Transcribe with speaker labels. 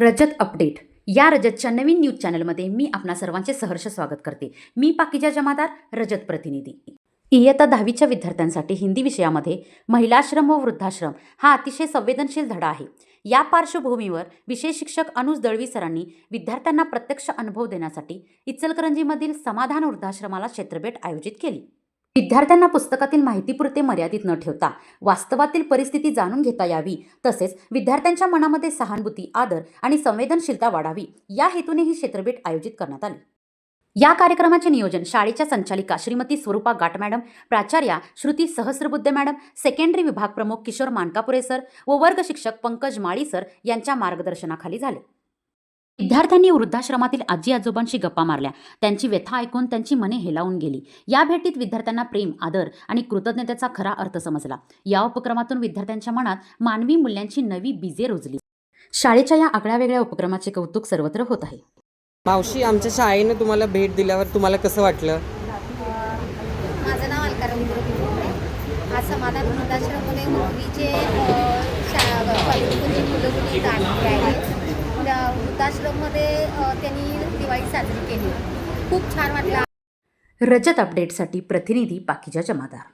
Speaker 1: रजत update. या रजतच्या नवीन news चॅनलमध्ये मी आपणा सर्वांचे सहर्ष स्वागत करते. मी पाकिजा जमादार रजत प्रतिनिधी. इयत्ता दहावीच्या विद्यार्थ्यांसाठी हिंदी विषयामध्ये महिलाश्रम व वृद्धाश्रम हा अतिशय संवेदनशील धडा आहे. या पार्श्वभूमीवर विषय शिक्षक अनुज दळवी सरांनी विद्यार्थ्यांना प्रत्यक्ष अनुभव देण्यासाठी इचलकरंजीमधील समाधान वृद्धाश्रमाला क्षेत्रभेट आयोजित केली. विद्यार्थ्यांना पुस्तकातील माहितीपुरते मर्यादित न ठेवता वास्तवातील परिस्थिती जाणून घेता यावी तसेच विद्यार्थ्यांच्या मनामध्ये सहानुभूती आदर आणि संवेदनशीलता वाढावी या हेतूने ही क्षेत्रभेट आयोजित करण्यात आली. या कार्यक्रमाचे नियोजन शाळेच्या संचालिका श्रीमती स्वरूपा गाट मॅडम प्राचार्या श्रुती सहस्रबुद्ध मॅडम सेकंडरी विभाग प्रमुख किशोर मानकापुरे सर व वर्ग शिक्षक पंकज माळी सर यांच्या मार्गदर्शनाखाली झाले. विद्यार्थ्यांनी वृद्धाश्रमातील आजी आजोबांशी गप्पा मारल्या. त्यांची व्यथा ऐकून त्यांची मने हेलावून गेली. या भेटीत विद्यार्थ्यांना प्रेम आदर आणि कृतज्ञतेचा खरा अर्थ समजला. या उपक्रमातून विद्यार्थ्यांच्या मनात मानवी मूल्यांची नवी बीजे रुजली. शाळेच्या या आगळ्या वेगळ्या उपक्रमाचे कौतुक सर्वत्र होत आहे.
Speaker 2: मावशी आमच्या शाळेनं तुम्हाला भेट दिल्यावर तुम्हाला कसं वाटलं?
Speaker 3: माझं नाव अलका रवींद्र पिंपळे आज समाधान वृद्धाश्रममध्ये मुलीचे कॉलेजमध्ये मुलं मुली इथं त्या वृद्धाश्रममध्ये त्यांनी दिवाळी साजरी केली. खूप छान वाटलं.
Speaker 1: रजत अपडेटसाठी प्रतिनिधी बाकीच्या जमादार.